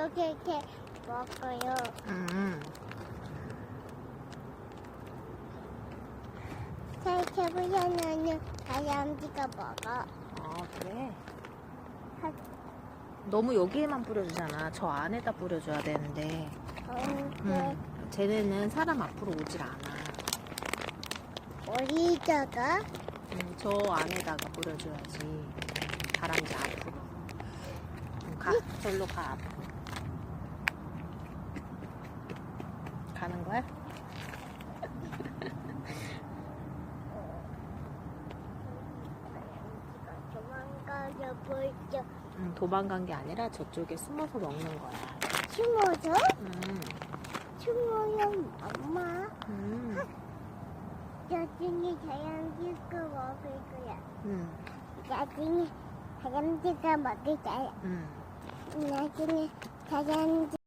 이렇게 이렇게 먹어요. 음. 살켜보려면 다람쥐가 먹어. 아 그래? 하- 너무 여기에만 뿌려주잖아. 저 안에다 뿌려줘야 되는데. 어, 음. 쟤네는 사람 앞으로 오질 않아. 어디다가? 음, 저 안에다가 뿌려줘야지. 다람쥐 앞으로. 음, 가, 절로 가, 앞으로. 가는 거야? 음, 도망간 게 아니라 저쪽에 숨어서 먹는 거야. 숨어서? 음, 숨어요, 엄마. 음, 나중에 다람쥐가 먹을 거야. 음, 나중에 다람쥐가 먹을 거야. 음. 나중에 다람쥐